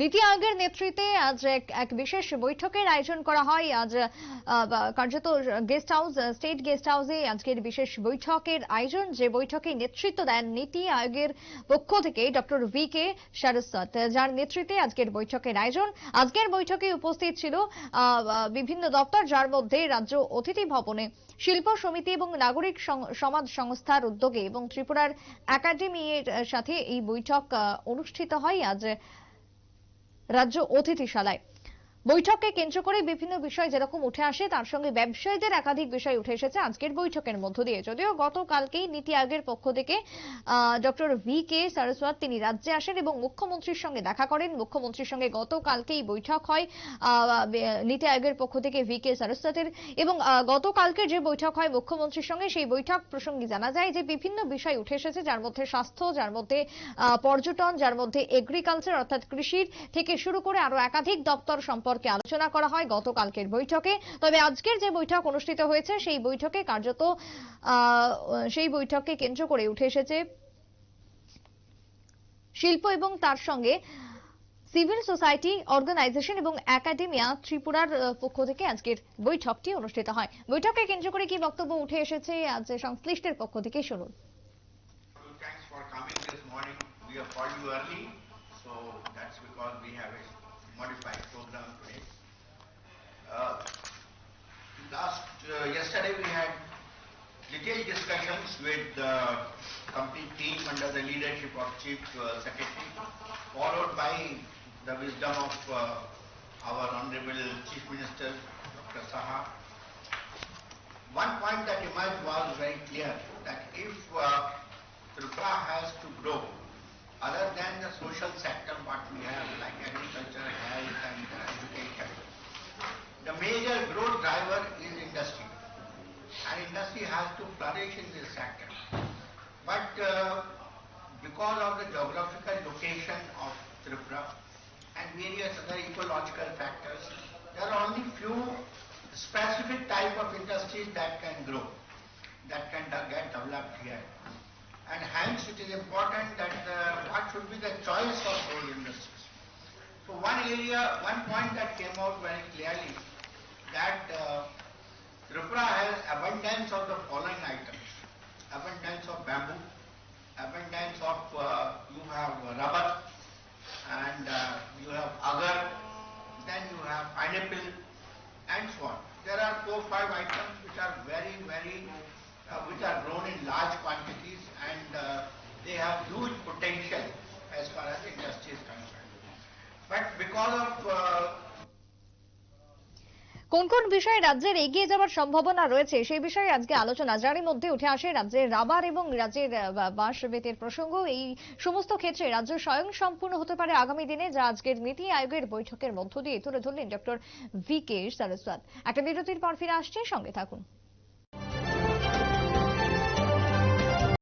নীতি আয়োগের নেতৃত্বে আজ এক বিশেষ বৈঠকের আয়োজন করা হয়। আজ কার্যত গেস্ট হাউস স্টেট গেস্ট হাউসে আজকের বিশেষ বৈঠকের আয়োজন। যে বৈঠকে নেতৃত্ব দেন নীতি আয়োগের পক্ষ থেকে ডক্টর ভি কে সারস্বত, যার নেতৃত্বে আজকের বৈঠকের আয়োজন। আজকের বৈঠকে উপস্থিত ছিল বিভিন্ন দপ্তর, যার মধ্যে রাজ্য অতিথি ভবনে শিল্প সমিতি এবং নাগরিক সমাজ সংস্থার উদ্যোগে এবং ত্রিপুরার একাডেমির সাথে এই বৈঠক অনুষ্ঠিত হয়। আজ রাজ্য অতিথিশালায়। বৈঠককে কেন্দ্র করে বিভিন্ন বিষয় যেরকম উঠে আসে, তার সঙ্গে ব্যবসায়ীদের একাধিক বিষয় উঠে এসেছে আজকের বৈঠকের মধ্য দিয়ে। যদিও গতকালকেই নীতি আয়োগের পক্ষ থেকে ডক্টর ভি কে সারস্বত তিনি রাজ্যে আসেন এবং মুখ্যমন্ত্রীর সঙ্গে দেখা করেন। মুখ্যমন্ত্রীর সঙ্গে গতকালকেই বৈঠক হয় নীতি আয়োগের পক্ষ থেকে ভি কে সারস্বতের। এবং গতকালকে যে বৈঠক হয় মুখ্যমন্ত্রীর সঙ্গে, সেই বৈঠক প্রসঙ্গে জানা যায় যে বিভিন্ন বিষয় উঠে এসেছে, যার মধ্যে স্বাস্থ্য, যার মধ্যে পর্যটন, যার মধ্যে এগ্রিকালচার অর্থাৎ কৃষির থেকে শুরু করে আরও একাধিক দপ্তর সম্পর্কে আলোচনা করা হয় গতকালকের বৈঠকে। তবে আজকের যে বৈঠক অনুষ্ঠিত হয়েছে, সেই বৈঠকে কার্যত সেই বৈঠককে কেন্দ্র করে উঠে এসেছে শিল্প এবং তার সঙ্গে সিভিল সোসাইটি, অর্গানাইজেশন এবং একাডেমিয়া ত্রিপুরার পক্ষ থেকে আজকের বৈঠকটি অনুষ্ঠিত হয়। বৈঠকে কেন্দ্র করে কি বক্তব্য উঠে এসেছে আজ সংশ্লিষ্টের পক্ষ থেকে শুনুন। So that's because we have a modified program today. Uh, Last, uh, yesterday we had detailed discussions with the complete team under the leadership of Chief uh, Secretary, followed by the wisdom of uh, our Honorable Chief Minister, Dr. Saha, one point that emerged was very clear, that if uh, Tripura has to grow, other than the social sector what we have, like agriculture, health and uh, education, the major growth driver is industry. And industry has to flourish in this sector. But uh, because of the geographical location of Tripura and various other ecological factors, there are only few specific type of industries that can grow, that can get developed here. And hence it is important that uh, what should be the choice of those industries. So one area, one point that came out very clearly, that uh, Tripura has abundance of the কোন কোন বিষয়ে রাজ্যের এগিয়ে যাওয়ার সম্ভাবনা রয়েছে সেই বিষয়ে আজকে আলোচনা। যারই মধ্যে উঠে আসে রাজ্যের রাবার এবং রাজ্যের বাঁশ বেতের প্রসঙ্গ, এই সমস্ত ক্ষেত্রে রাজ্য স্বয়ং সম্পূর্ণ হতে পারে আগামী দিনে, যা আজকের নীতি আয়োগের বৈঠকের মধ্য দিয়ে তুলে ধরলেন ডক্টর ভি কে সারস্বত। একটা বিরতির পর ফিরে আসছে, সঙ্গে থাকুন।